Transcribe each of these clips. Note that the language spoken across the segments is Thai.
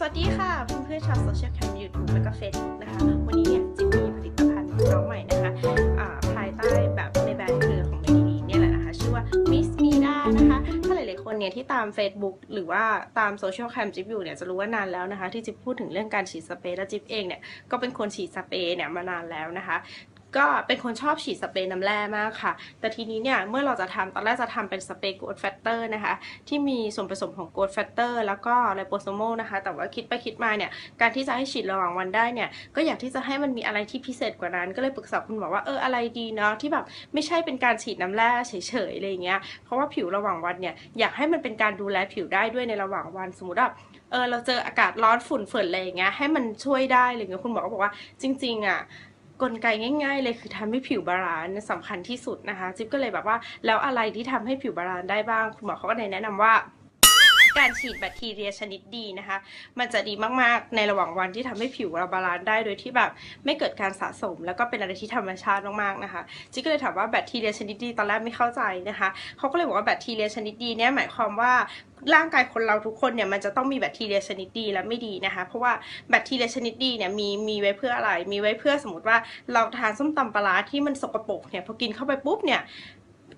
สวัสดีค่ะเพื่อนๆชาวโซเชียลแคมป์ยูทูบและก็เฟซบุ๊กนะคะ วันนี้เนี่ยจิมมีผลิตภัณฑ์น้องใหม่นะคะภายใต้แบบในแบรนด์เครือของเมดีเนี่ยแหละนะคะ ชื่อว่า Miss Mida นะคะ ถ้าหลายๆคนเนี่ยที่ตาม Facebook หรือว่าตามโซเชียลแคมป์จิ๊บอยู่เนี่ยจะรู้ว่านานแล้วนะคะ ที่จิบพูดถึงเรื่องการฉีดสเปรย์และจิบเองเนี่ยก็เป็นคนฉีดสเปรย์เนี่ยมานานแล้วนะคะ ก็เป็นคนชอบฉีดสเปรย์น้ำแร่มากค่ะ แต่ทีนี้เนี่ยเมื่อเราจะทำตอนแรกจะทำเป็นสเปรย์โกรทแฟตเตอร์นะคะ ที่มีส่วนผสมของโกรทแฟตเตอร์แล้วก็ไลโปโซโมนะคะ แต่ว่าคิดไปคิดมาเนี่ย การที่จะให้ฉีดระหว่างวันได้เนี่ย ก็อยากที่จะให้มันมีอะไรที่พิเศษกว่านั้น ก็เลยปรึกษาคุณหมอว่าเอออะไรดีเนาะที่แบบไม่ใช่เป็นการฉีดน้ำแร่เฉยๆอะไรอย่างเงี้ย เพราะว่าผิวระหว่างวันเนี่ยอยากให้มันเป็นการดูแลผิวได้ด้วยในระหว่างวันสมมติว่าเออเราเจออากาศร้อนฝุ่นฝนอะไรอย่างเงี้ยให้มันช่วยได้อะไรเงี้ยคุณหมอก็บอกว่าจริง ๆอะ กลไกง่าย ๆ เลยคือทำให้ผิวบาลานซ์สำคัญที่สุดนะคะ จิ๊บก็เลยแบบว่าแล้วอะไรที่ทำให้ผิวบาลานซ์ได้บ้าง คุณหมอเขาก็เลยแนะนำว่า การฉีดแบคทีเรียชนิดดีนะคะ มันจะดีมากๆในระหว่างวันที่ทำให้ผิวเราบาลานซ์ได้โดยที่แบบไม่เกิดการสะสม แล้วก็เป็นอะไรที่ธรรมชาติมากๆนะคะจิ๊กก็เลยถามว่าแบคทีเรียชนิดดีตอนแรกไม่เข้าใจนะคะเขาก็เลยบอกว่าแบคทีเรียชนิดดีเนี่ยหมายความว่าร่างกายคนเราทุกคนเนี่ยมันจะต้องมีแบคทีเรียชนิดดีและไม่ดีนะคะ เพราะว่าแบคทีเรียชนิดดีเนี่ยมีมีไว้เพื่ออะไร มีไว้เพื่อสมมติว่าเราทานส้มตำปลาร้าที่มันสกปรกเนี่ยพอกินเข้าไปปุ๊บเนี่ย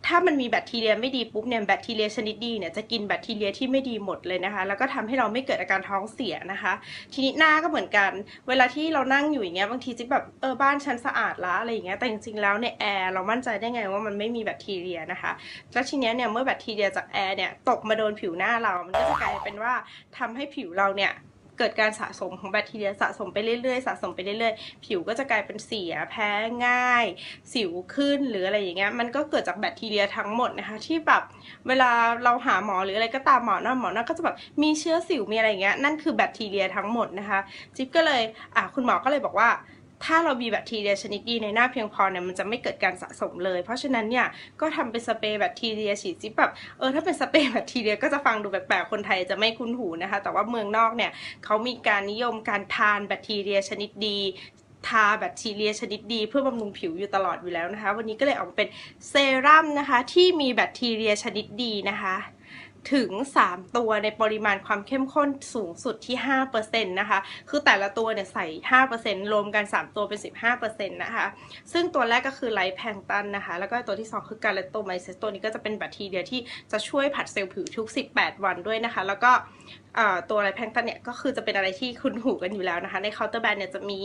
ถ้ามันมีแบคทีเรียไม่ดีปุ๊บเนี่ยแบคทีเรียชนิดดีเนี่ยจะกินแบคทีเรียที่ไม่ดีหมดเลยนะคะ แล้วก็ทำให้เราไม่เกิดอาการท้องเสียนะคะ ทีนี้หน้าก็เหมือนกัน เวลาที่เรานั่งอยู่อย่างเงี้ยบางทีจิ๊บแบบเออบ้านฉันสะอาดละอะไรอย่างเงี้ยแต่จริงๆแล้วเนี่ยแอร์เรามั่นใจได้ไงว่ามันไม่มีแบคทีเรียนะคะแล้วทีเนี้ยเนี่ยเมื่อแบคทีเรียจากแอร์เนี่ยตกมาโดนผิวหน้าเรา มันก็จะกลายเป็นว่าทำให้ผิวเราเนี่ย เกิดการสะสมของแบคทีเรียสะสมไปเรื่อยๆ สะสมไปเรื่อยๆ ผิวก็จะกลายเป็นเสียแพ้ง่าย สิวขึ้นหรืออะไรอย่างเงี้ยมันก็เกิดจากแบคทีเรียทั้งหมดนะคะที่แบบเวลาเราหาหมอหรืออะไรก็ตามหมอหน้าหมอหน้าก็จะแบบมีเชื้อสิวมีอะไรอย่างเงี้ยนั่นคือแบคทีเรียทั้งหมดนะคะจิ๊บก็เลยอะคุณหมอก็เลยบอกว่า ถ้าเรามีแบคทีเรียชนิดดีในหน้าเพียงพอเนี่ยมันจะไม่เกิดการสะสมเลย เพราะฉะนั้นเนี่ยก็ทำเป็นสเปรย์แบคทีเรียฉีดจิ๊บแบบเออถ้าเป็นสเปรย์แบคทีเรียก็จะฟังดูแปลกๆคนไทยจะไม่คุ้นหูนะคะ แต่ว่าเมืองนอกเนี่ยเขามีการนิยมการทานแบคทีเรียชนิดดีทาแบคทีเรียชนิดดีเพื่อบำรุงผิวอยู่ตลอดอยู่แล้วนะคะ วันนี้ก็เลยออกมาเป็นเซรั่มนะคะที่มีแบคทีเรียชนิดดีนะคะ ถึง 3 ตัวในปริมาณความเข้มข้นสูงสุดที่ 5%นะคะ คือแต่ละตัวเนี่ยใส่ 5%รวมกัน 3 ตัวเป็น 15%นะคะ ซึ่งตัวแรกก็คือไลท์แพงตันนะคะ แล้วก็ตัวที่ 2 คือการเลตโตไมเซสตัวนี้ก็จะเป็นแบคทีเรียที่จะช่วยผัดเซลล์ผิวทุก 18 วันด้วยนะคะ แล้วก็ตัวไลท์แพงตันเนี่ยก็คือจะเป็นอะไรที่คุ้นหูกันอยู่แล้วนะคะ ในเคาน์เตอร์แบรนด์เนี่ยจะมี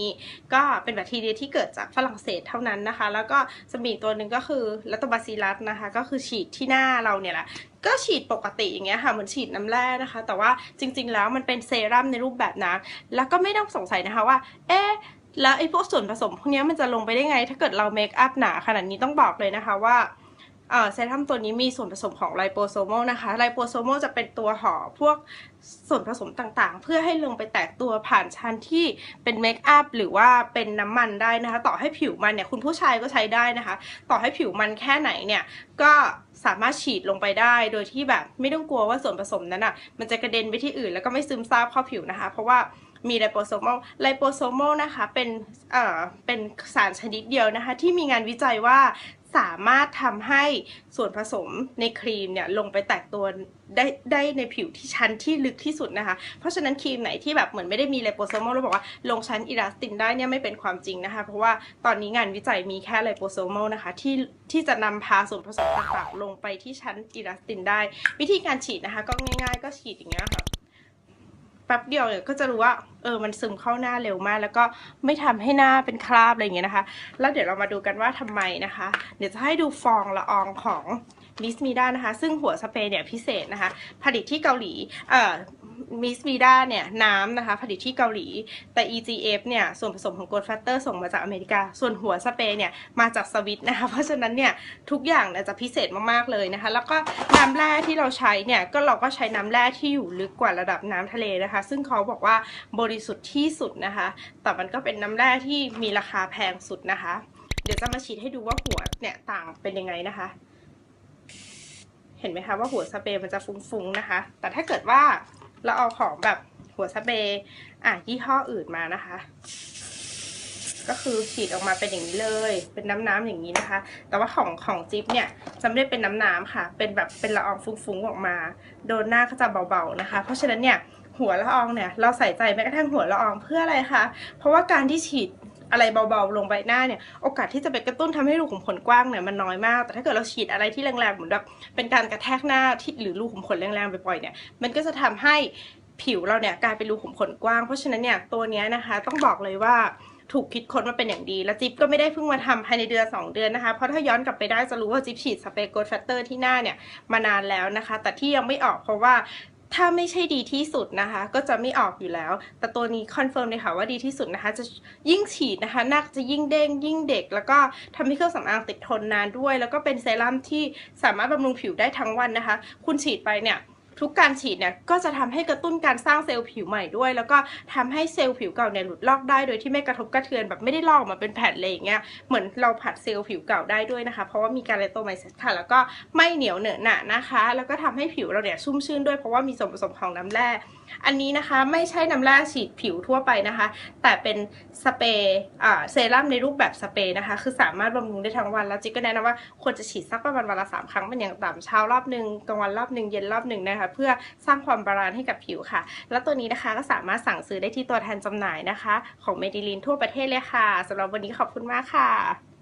ก็เป็นแบคทีเรียที่เกิดจากฝรั่งเศสเท่านั้นนะคะ แล้วก็จะมีตัวหนึ่งก็คือลัตโตบาซิลัสนะคะ ก็คือฉีดที่หน้าเราเนี่ยแหละก็ฉีดปกติอย่างเงี้ยค่ะเหมือนฉีดน้ำแร่นะคะ แต่ว่าจริง ๆ แล้วมันเป็นเซรั่มในรูปแบบน้ำแล้วก็ไม่ต้องสงสัยนะคะว่า เอ๊ะแล้วไอ้พวกส่วนผสมพวกนี้มันจะลงไปได้ไง ถ้าเกิดเราเมคอัพหนาขนาดนี้ต้องบอกเลยนะคะว่า เซรั่มตัวนี้มีส่วนผสมของไลโปโซโมนะคะไลโปโซโมจะเป็นตัวห่อพวกส่วนผสมต่างๆ เพื่อให้ลงไปแตกตัวผ่านชั้นที่เป็นเมคอัพหรือว่าเป็นน้ำมันได้นะคะ ต่อให้ผิวมันเนี่ยคุณผู้ชายก็ใช้ได้นะคะ ต่อให้ผิวมันแค่ไหนเนี่ยก็สามารถฉีดลงไปได้โดยที่แบบไม่ต้องกลัวว่าส่วนผสมนั้นอะมันจะกระเด็นไปที่อื่นแล้วก็ไม่ซึมซาบเข้าผิวนะคะ เพราะว่ามีไลโปโซโมไลโปโซโมนะคะเป็นเอ่อเป็นสารชนิดเดียวนะคะ ที่มีงานวิจัยว่า สามารถทำให้ส่วนผสมในครีมเนี่ยลงไปแตกตัวได้ได้ในผิวที่ชั้นที่ลึกที่สุดนะคะ เพราะฉะนั้นครีมไหนที่แบบเหมือนไม่ได้มีไลโปโซมแล้วบอกว่าลงชั้นอิลาสตินได้เนี่ยไม่เป็นความจริงนะคะ เพราะว่าตอนนี้งานวิจัยมีแค่ไลโปโซโมนะคะที่ที่จะนำพาส่วนผสมต่างๆ ลงไปที่ชั้นอิลาสตินได้ วิธีการฉีดนะคะก็ง่ายๆ ก็ฉีดอย่างเงี้ยค่ะ แป๊บเดียวเนี่ยก็จะรู้ว่าเออมันซึมเข้าหน้าเร็วมาก แล้วก็ไม่ทำให้หน้าเป็นคราบอะไรอย่างเงี้ยนะคะ แล้วเดี๋ยวเรามาดูกันว่าทำไมนะคะ เดี๋ยวจะให้ดูฟองละอองของมิสมีด้านะคะ ซึ่งหัวสเปรย์เนี่ยพิเศษนะคะ ผลิตที่เกาหลีเอ่อ มิสมีด้าเนี่ยน้ำนะคะผลิตที่เกาหลี แต่ EGF เนี่ยส่วนผสมของโกลด์แฟตเตอร์ส่งมาจากอเมริกา ส่วนหัวสเปรย์เนี่ยมาจากสวิตนะคะ เพราะฉะนั้นเนี่ยทุกอย่างเนี่ยจะพิเศษมากๆเลยนะคะ แล้วก็น้ำแร่ที่เราใช้เนี่ยก็เราก็ใช้น้ำแร่ที่อยู่ลึกกว่าระดับน้ำทะเลนะคะ ซึ่งเขาบอกว่าบริสุทธิ์ที่สุดนะคะ แต่มันก็เป็นน้ำแร่ที่มีราคาแพงสุดนะคะ เดี๋ยวจะมาฉีดให้ดูว่าหัวเนี่ยต่างเป็นยังไงนะคะเห็นไหมคะว่าหัวสเปรย์มันจะฟุ้งๆนะคะ แต่ถ้าเกิดว่า เราเอาของแบบหัวสเปรย์อะยี่ห้ออื่นมานะคะ ก็คือฉีดออกมาเป็นอย่างนี้เลย เป็นน้ำๆอย่างนี้นะคะ แต่ว่าของของจิ๊บเนี่ยจะไม่ได้เป็นน้ำๆค่ะ เป็นแบบเป็นละอองฟุ้งๆออกมา โดนหน้าก็จะเบาๆนะคะ เพราะฉะนั้นเนี่ยหัวละอองเนี่ยเราใส่ใจแม้กระทั่งหัวละอองเพื่ออะไรคะ เพราะว่าการที่ฉีด อะไรเบาๆ ลงใบหน้าเนี่ยโอกาสที่จะไปกระตุ้นทำให้รูขุมขนกว้างเนี่ยมันน้อยมาก แต่ถ้าเกิดเราฉีดอะไรที่แรงๆเหมือนแบบเป็นการกระแทกหน้าที่หรือรูขุมขนแรงๆบ่อยๆเนี่ยมันก็จะทำให้ผิวเราเนี่ยกลายเป็นรูขุมขนกว้าง เพราะฉะนั้นเนี่ยตัวนี้นะคะต้องบอกเลยว่าถูกคิดค้นมาเป็นอย่างดี และจิ๊บก็ไม่ได้เพิ่งมาทำภายในเดือน 2 เดือนนะคะ เพราะถ้าย้อนกลับไปได้จะรู้ว่าจิ๊บฉีดสเปรย์โกลด์แฟตเตอร์ที่หน้าเนี่ยมานานแล้วนะคะ แต่ที่ยังไม่ออกเพราะว่า ถ้าไม่ใช่ดีที่สุดนะคะ ก็จะไม่ออกอยู่แล้ว แต่ตัวนี้คอนเฟิร์มเลยค่ะว่าดีที่สุดนะคะ จะยิ่งฉีดนะคะหน้าจะยิ่งเด้งยิ่งเด็ก แล้วก็ทำให้เครื่องสำอางติดทนนานด้วย แล้วก็เป็นเซรั่มที่สามารถบำรุงผิวได้ทั้งวันนะคะ คุณฉีดไปเนี่ย ทุกการฉีดเนี่ยก็จะทำให้กระตุ้นการสร้างเซลล์ผิวใหม่ด้วย แล้วก็ทำให้เซลล์ผิวเก่าเนี่ยหลุดลอกได้โดยที่ไม่กระทบกระเทือนแบบไม่ได้ลอกออกมาเป็นแผ่นเลยอย่างเงี้ยเหมือนเราผัดเซลล์ผิวเก่าได้ด้วยนะคะ เพราะว่ามีการเลโตไมเซตค่ะ แล้วก็ไม่เหนียวเหนอะหนะนะคะ แล้วก็ทำให้ผิวเราเนี่ยชุ่มชื่นด้วยเพราะว่ามีส่วนผสมของน้ำแร่อันนี้นะคะไม่ใช่น้ำแร่ฉีดผิวทั่วไปนะคะ แต่เป็นสเปรย์เซรั่มในรูปแบบสเปรย์นะคะ คือสามารถบำรุงได้ทั้งวันแล้วจิ๊กก็แนะนำว่าควรจะฉีดสักประมาณวันละสามครั้งเป็นอย่างต่ำเช้ารอบหนึ่งกลางวันรอบหนึ่งเย็นรอบหนึ่งนะคะเพื่อสร้างความบาลานซ์ให้กับผิวค่ะ แล้วตัวนี้นะคะก็สามารถสั่งซื้อได้ที่ตัวแทนจำหน่ายนะคะ ของเมดิลินทั่วประเทศเลยค่ะสำหรับวันนี้ขอบคุณมากค่ะ